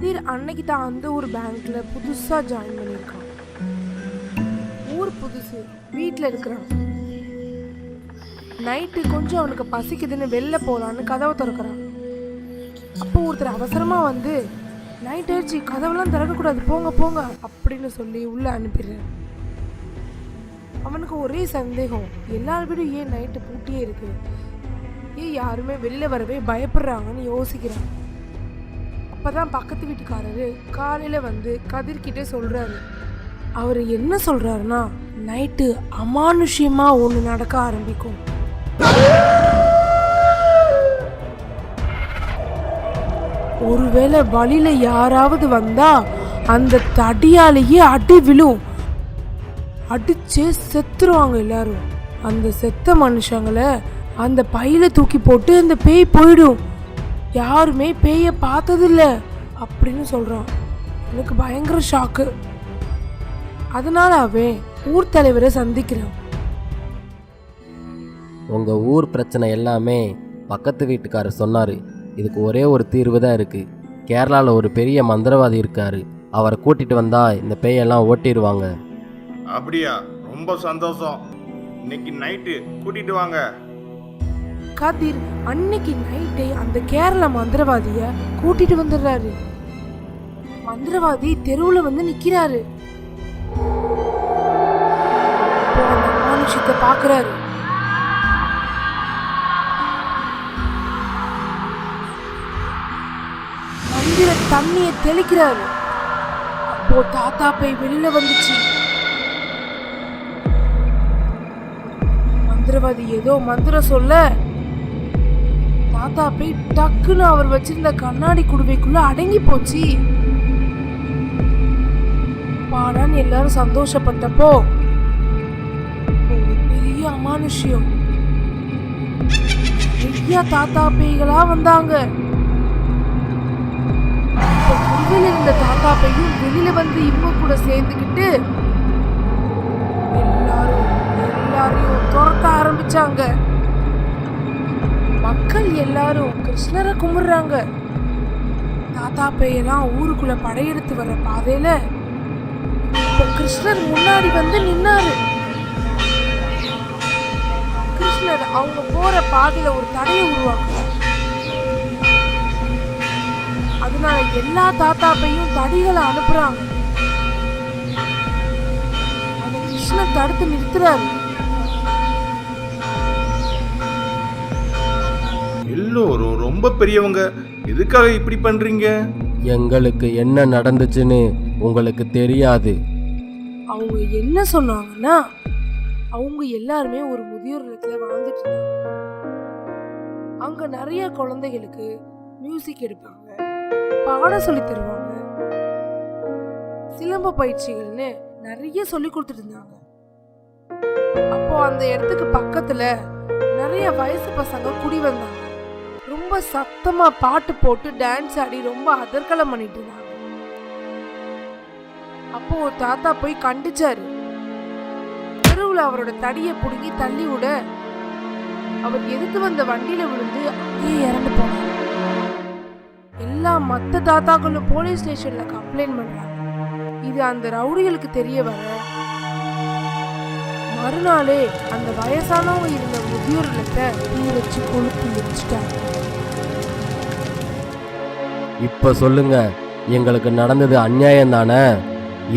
கதிர் அன்னைக்கு தான் அந்த ஒரு பேங்க்ல புதுசா ஜாயின் பண்ணியிருக்கான். ஊர் புதுசு. வீட்டில் இருக்கிறான். நைட்டு கொஞ்சம் அவனுக்கு பசிக்குதுன்னு வெளில போகலான்னு கதவை திறக்கிறான். அப்போ ஒருத்தர் அவசரமாக வந்து நைட் ஆயிடுச்சு கதவெல்லாம் திறக்கக்கூடாது போங்க போங்க அப்படின்னு சொல்லி உள்ளே அனுப்பிடுறேன் அவனுக்கு ஒரே சந்தேகம் எல்லார் வீடும் ஏன் நைட்டு பூட்டியே இருக்கு? ஏன் யாருமே வெளில வரவே பயப்படுறாங்கன்னு யோசிக்கிறான். அப்பதான் பக்கத்து வீட்டுக்காரரு காலையில வந்து கதிர்கிட்ட சொல்றாரு. அவர் என்ன சொல்றாருன்னா நைட்டு அமானுஷ்யமா ஒன்று நடக்க ஆரம்பிக்கும். ஒருவேளை வழியில யாராவது வந்தா அந்த தடியாலேயே அடி விழும். அடிச்சே செத்துருவாங்க எல்லாரும். அந்த செத்த மனுஷங்கள அந்த பையில தூக்கி போட்டு அந்த பேய் போயிடும். யாருமே பேயை பார்த்ததில்ல அப்படின்னு சொல்றான். எனக்கு பயங்கர ஷாக்கு அதனால அவன் ஊர் தலைவரை சந்திக்கிறான். உங்கள் ஊர் பிரச்சனை எல்லாமே பக்கத்து வீட்டுக்காரர் சொன்னார். இதுக்கு ஒரே ஒரு தீர்வு தான் இருக்குது கேரளாவில் ஒரு பெரிய மந்திரவாதி இருக்கார். அவரை கூட்டிகிட்டு வந்தால் இந்த பேயெல்லாம் ஓட்டிடுவாங்க அப்படியா? ரொம்ப சந்தோஷம். இன்னைக்கு நைட்டு கூட்டிட்டு வாங்க. கதிர் அன்னைக்கு நைட்டே அந்த கேரள மந்திரவாதிய கூட்டிட்டு வந்துடுறாரு. மந்திரவாதி தெருவுல வந்து நிக்கிறாரு. மனுஷத்தை பாக்குறாரு. மந்திர தண்ணிய தெளிக்கிறாரு. அப்போ தாத்தா போய் வெளியில வந்துச்சு. மந்திரவாதி ஏதோ மந்திரம் சொல்ல தாத்தா போய் டக்குன்னு அவர் வச்சிருந்த கண்ணாடி குடுவைக்குள்ள அடங்கி போச்சு. பாடான்னு எல்லாரும் சந்தோஷப்பட்டப்போ பெரிய அமானுஷ்யம். நிறைய தாத்தா பேய்களா வந்தாங்க. இப்ப இருந்த தாத்தா பேயும் வெளியில வந்து இவங்க கூட சேர்ந்துக்கிட்டு எல்லாரும் எல்லாரையும் துரத்த ஆரம்பிச்சாங்க. மக்கள் எல்லாரும் கிருஷ்ணரை கும்பிடுறாங்க. தாத்தா பேயெல்லாம் ஊருக்குள்ள படையெடுத்து வர பாதையில இப்போ கிருஷ்ணர் முன்னாடி வந்து நின்னாரு. கிருஷ்ணர் அவங்க போற பாதையில ஒரு தடையை உருவாக்குறாரு. அதனால எல்லா தாத்தாப்பையும் தடிகளை அனுப்புறாங்க. அதை கிருஷ்ணர் தடுத்து நிறுத்துறாரு. ரொம்ப பெரியவங்க. எதுக்காக இப்படி பண்றீங்க? எங்களுக்கு என்ன நடந்துச்சுன்னு உங்களுக்கு தெரியாது. அவங்க என்ன சொன்னாங்கன்னா அவங்க எல்லாருமே ஒரு முதியோர் இல்லத்துல வாழ்ந்துட்டு இருந்தாங்க. அங்க நிறைய குழந்தைகளுக்கு மியூசிக் எடுப்பாங்க பாட சொல்லி தருவாங்க சிலம்ப பயிற்சிகள்னு நிறைய சொல்லி கொடுத்துட்டு இருந்தாங்க. அப்போ அந்த இடத்துக்கு பக்கத்துல நிறைய வயசு பசங்க குடி வந்தாங்க. ரொம்ப சத்தமா பாட்டு போட்டு டான்ஸ் ஆடி ரொம்ப அதற்கலம் பண்ணிட்டு இருந்தாங்க அப்போ ஒரு தாத்தா போய் கண்டிச்சாரு. தெருவுல அவரோட தடியை பிடுங்கி தள்ளி விட அவர் எதுக்கு வந்த வண்டியில விழுந்து அங்கேயே இறந்து போனார். எல்லா மத்த தாத்தாக்களும் போலீஸ் ஸ்டேஷன்ல கம்ப்ளைண்ட் பண்றாங்க. இது அந்த ரவுடிகளுக்கு தெரிய வர மறுநாளே அந்த வயசானவங்க இருந்த முதியோர் இல்லத்தை தீ வச்சு கொளுத்தி வச்சுட்டாங்க இப்போ சொல்லுங்க எங்களுக்கு நடந்தது அநியாயம் தானே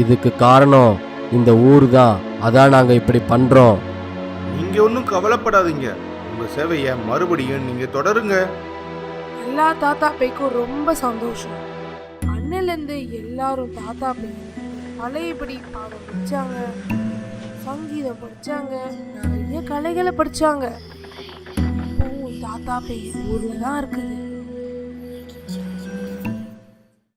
இதுக்கு காரணம் இந்த ஊர் தான் அதான் நாங்கள் இப்படி பண்ணுறோம் நீங்க ஒன்றும் கவலைப்படாதீங்க. உங்க சேவையை மறுபடியும் நீங்க தொடருங்க. எல்லா தாத்தா பைக்கும் ரொம்ப சந்தோஷம். அண்ணிலேருந்து எல்லாரும் தாத்தா பை பழையபடி பாடம் படிச்சாங்க சங்கீதம் படிச்சாங்க நிறைய கலைகளை படிச்சாங்க. இப்போவும் தாத்தா பை ஊர்ல தான் இருக்குது.